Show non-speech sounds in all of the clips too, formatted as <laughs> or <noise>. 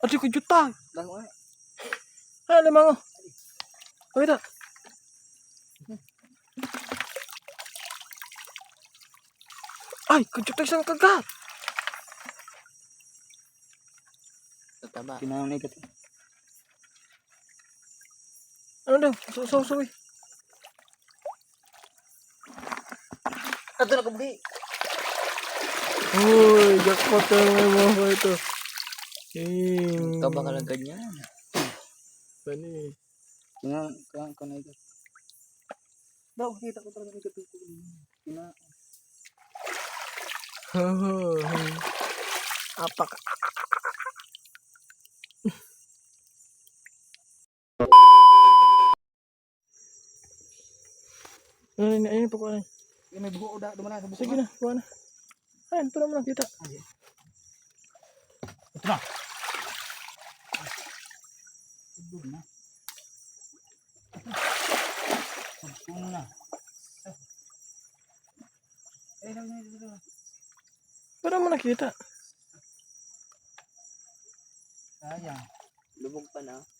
Aduh, kejutan. Bangun eh. Hai, lemang. Oh, dah. Ay, kejutan sang kagat. Tataba. Kinahang na ikat. Ano daw? So, so, so. Ato na kubi. Uy, jackpot na mga ito. Eh, Ikaw ba ka lang ganyan? Bani. Kinahang kinahang ka na ikat. Daw, kita ko talaga ikat. Kina Oh, apa ka? Ano <laughs> <laughs> ini ini pokoknya. Yung may buho da, dumana sa buko. Sige na, kuha na. Ay, Ito na. Ito na. Na. Eh, na. Ito naman nakita. Sayang. Lubog pa na. Na.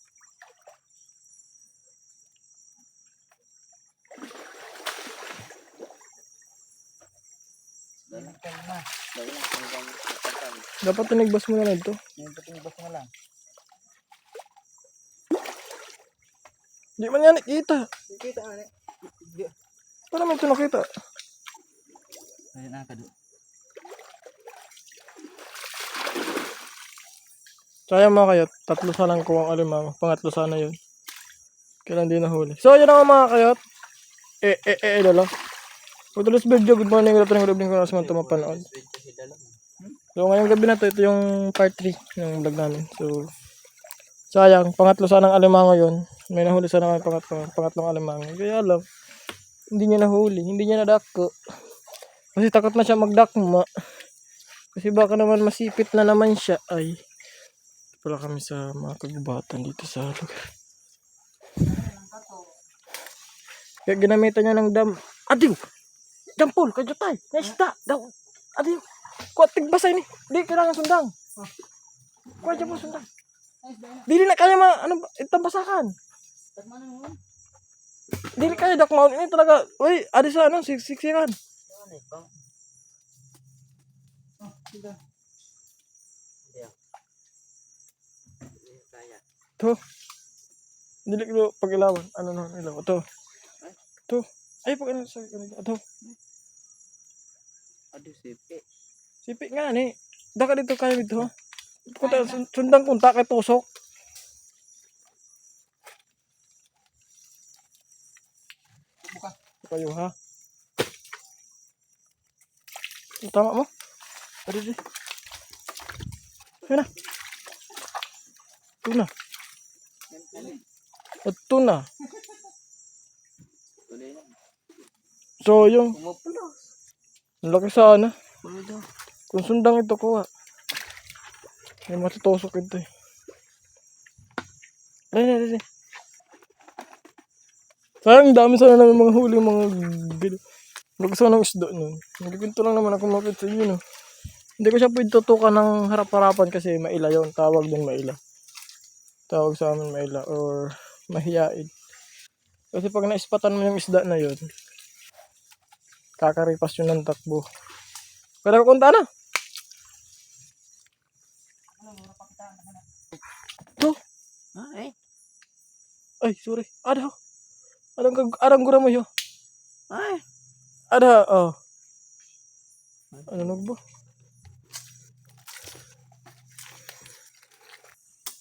Dapat tinigbas mo na lang ito. Yung pating bas mo lang. Di man yan nakita. Kita ka na. Para man ito nakita. Ayun na ka do. Sayang mga kayot. Tatlo sana ko ang alimang. Pangatlo sana yun. Kailan di nahuli. So, yun ang mga kayot. Eh, eh, eh, eh, dalo. Good tulis video. Good morning. Good afternoon. Good evening. Kung nasa man ito mapanood. So, ngayong gabi na to, ito yung part 3 ng vlog namin. So, sayang, pangatlo sanang alimango yun. May nahuli sana kami pangatlo, pangatlong alimango. Kaya alam, hindi niya nahuli, hindi niya nadako. Kasi takot na siya magdakma. Kasi baka naman masipit na naman siya. Ay, pala kami sa mga kagubatan dito sa lugar. Kaya ginamitan niya ng dam. Adiw! Dampol, kajutay! Naisda! Daw! Adiw! Kuha tigbasay ni. Di kailangan sundang. Kuha dyan mo sundang. Dili na kaya ma, ano, ba- itambasakan. Dili kaya dakmaon. Ini talaga, uy, adi sa ano, siksikan. Ano ito? Kaya. To. Dili ko pag ilawan. Ano na, ilaw. To. To. Ay, pag ano, sa kanila. To. Aduh, sipi. Sipi nga ni. Daka dito kaya dito. Kunta, sun- sundang kunta kay tusok. Kayo ha. Tama mo? Ada di. Ayun na. Ito na. Ito na. Na. So, yung ang laki sana. Kung sundang ito kuha. May matutusok ito eh. Ay, ay, ay. Sayang dami sana namin mga huli mga. Lagi sana ng isda nun. Nagkikinto lang naman ako mapit sa inyo no. Hindi ko siya pwede tutukan ng harap-harapan kasi maila yon Tawag din maila. Tawag sa amin maila or mahiyain. Kasi pag naispatan mo yung isda na yon kakaripas yun ng takbo. Pero kunta na. To. Ah, eh. Ay, sorry. Ada. Adang kag adang gura mo yo. Ay. Ada. Oh. Ano nagbo?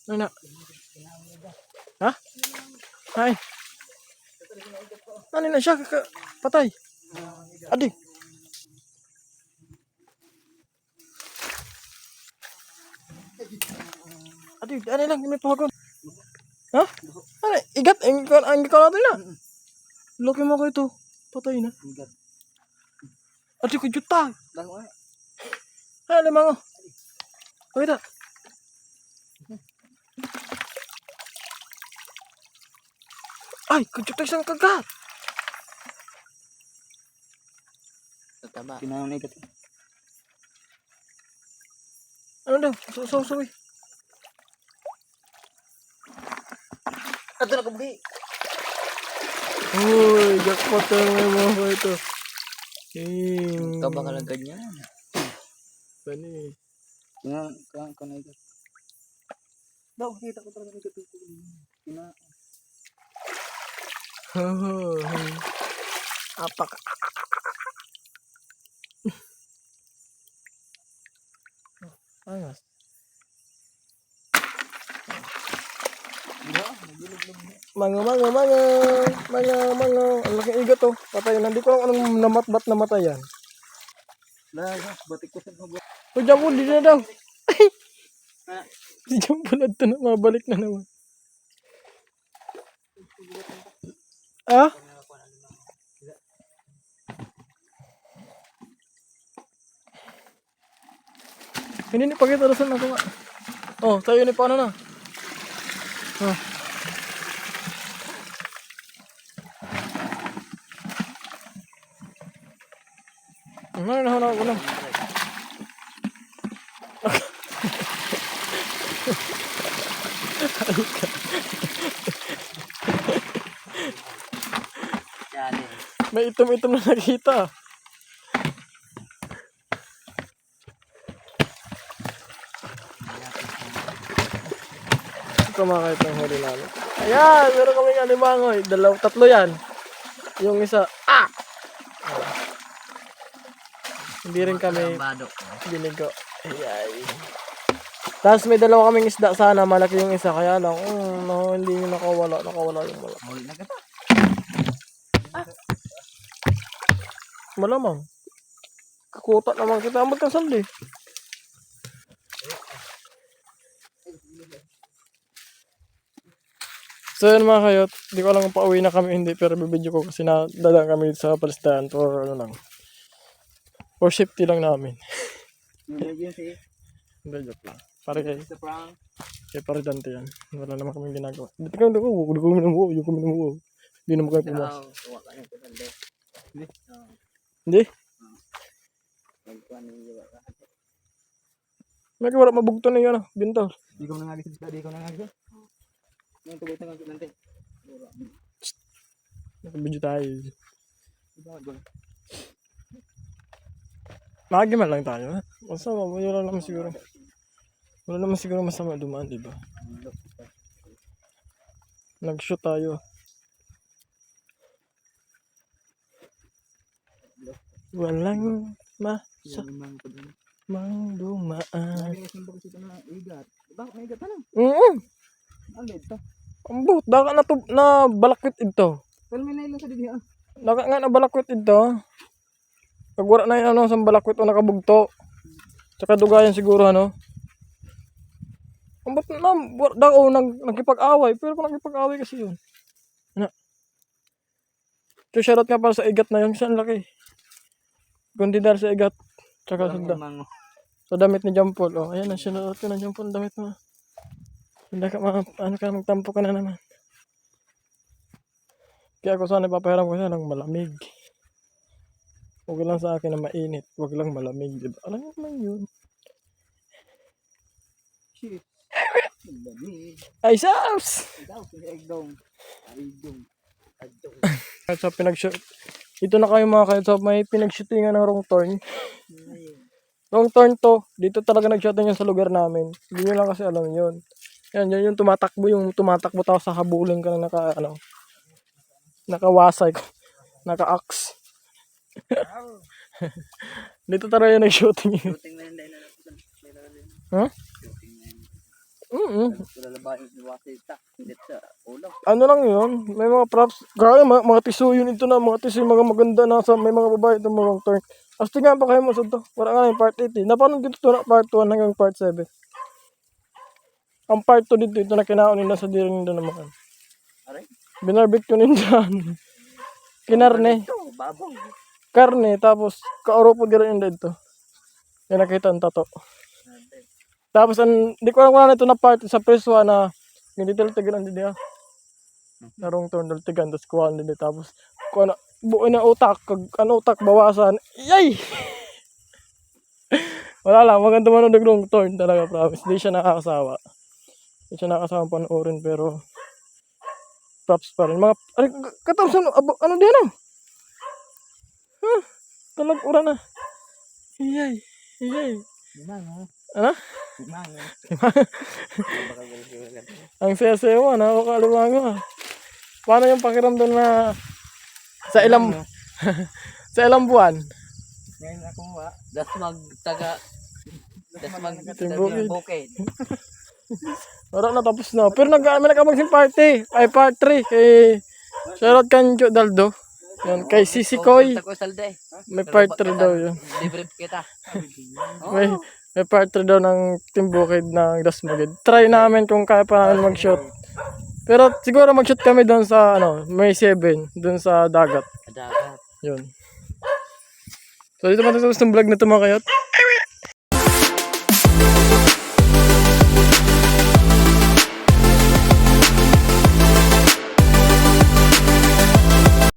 Ano na? Ha? Ay. Ano na siya kaka patay? Adi. Adi, ano lang may pahagon. Ha? Ano, igat, ang ang ikaw natin na. Laki mo ko ito. Patay na. Igat. Adi ko juta. Bangun eh. Ay, limang oh. Uy, da. Ay, kajuta isang kagat. Tataba. Kinahang na ikat. Ano daw? So, so, so, Ato na kabuhi. Uy, jackpot na naman mga ko ito. Eh, Ikaw ba lang ganyan? Bani. Kaya, kaya, kaya na ito. Daw, kita ko talaga igat. Kina, Oh, apak. Angas. diba? Nagilog-log na. Mga, mga, mga, mga, mga. Ang laking igat oh. Patay na. Hindi ko alam anong namat, ba't namatay yan. Laga, batik ko sa mga O, dyan po, di na daw. Si John po na na, mabalik na naman. Ah? Hindi ni pakita rasan ako nga. Oh, tayo ni paano na? Oh. Ano na na ko na. Challenge. May itom-itom na nakita. Kumakait ng huli namin. Ayan, meron kaming alimangoy. Dalaw, tatlo yan. Yung isa, ah! Ah. Hindi rin kami binigo. Ayay. Tapos may dalawa kaming isda sana, malaki yung isa. Kaya lang, mm, no, hindi yung nakawala. Nakawala yung malaki. Huli na kita. Malamang. Kakuta naman kita. Ambot kang sandi. So yun mga kayot, di ko alam kung pauwi na kami hindi pero bibidyo ko kasi nadala kami sa palistahan for ano lang. For safety lang namin. Si <laughs> Hindi, joke lang. Para kay, sa prank. kay Paridante yan. Wala naman kaming ginagawa. Hindi ka, hindi ko, hindi ko minuwo, hindi ko minuwo. Hindi naman kami pumas. Hindi? May kawara mabugto na yun ah, bintaw. Di ko nangagis sa di ko nangagis. Yung tubig na ngagis nanti. Nakabidyo tayo. Di ba gol? Magiman lang tayo. Basta wala naman siguro. Wala naman siguro masama dumaan, di ba? Nag-shoot tayo. Walang ma Sa limang ko din. mang dumaan. Ay, simple kasi ito na igat. Bakit may igat ano? Oo, Ano ito? ang buot. Daka na, to, na balakwit ito. Pero may nailan sa ah. Daka nga na balakwit ito. Pag wala na yung ano, sa balakwit o nakabugto. Tsaka dugayan siguro ano. Ang ba't na, wa- da, oh, nag, nagkipag-away. Pero kung nagkipag-away kasi yun. Ano? So, shoutout nga para sa igat na yun. Ang laki. Kundi dahil sa igat. Tsaka sa, da, sa damit ni Jampol. Oh, ayan na, shoutout ko na Jampol. Damit mo. Hindi ka, ma, ano ka, magtampo ka na naman. Kaya ako sana ipapahiram ko siya ng malamig. Huwag lang sa akin na mainit. Huwag lang malamig. Diba? Alam mo naman yun. Shit. Ay, Saps! Kahit sa pinag-shoot. Ito na kayo mga kahit sa may pinag-shootingan ng wrong turn. Wrong turn to. Dito talaga nag-shooting yan sa lugar namin. Hindi nyo lang kasi alam yun. Yan, yan yung tumatakbo. Yung tumatakbo tapos sa habulin ka na naka, ano, nakawasay ko. <laughs> Naka-axe. <laughs> Dito talaga yung nag-shooting yun. Shooting na. Huh? Shooting na yun. Mm ulo. ano lang yun, may mga props, kaya mga, mga tisuyo ito na, mga tisuyo, mga maganda na sa, may mga babae ito, mga turn. As tingnan pa kayo mo sa to, wala nga yung part 8 eh. Napanood dito to na part 1 hanggang part 7. Ang part 2 dito, ito na kinaon nila sa diri nila naman. Aray. Binarbecue nila. Kinarne, babong. karne, tapos kaoro po diri nila dito. Yan nakita ang tato. Tapos ang, di ko alam kung ano ito na part sa press 1 na, hindi tila tigan ang diya. Narong turn dal tigan, tapos kuha nila tapos, kung ano, buo na utak, kag, ano utak, bawasan, yay! <laughs> Wala lang, maganda man ang turn talaga, promise. Hindi siya nakakasawa. Hindi siya nakakasawa panoorin, pero, props pa rin. Mga, ay, katapos ano, abo, ano din ano? Huh, talag ura na. Iyay, iyay. Ano? Baka ganun Ang saya-saya mo, nakakaliwango ah. Paano yung pakiramdam na sa ilang, <laughs> sa ilang buwan? Ngayon ako mo, ah. Das magtaga. Das mag Timbukid. bukid. Wala na tapos na. Pero nag may nagkamagsing party. Ay part 3 kay Shoutout Kanjo Daldo. Yun, kay Sisi Koy. Ko salde. May part 3 daw yun. Libre kita. <laughs> May, may part 3 daw ng Team Bukid ng Dasmagid. Try namin kung kaya pa namin mag-shoot. Pero siguro mag-shoot kami doon sa ano, May 7, doon sa dagat. Dagat. Yun. So dito matapos ng vlog na ito mga kayot.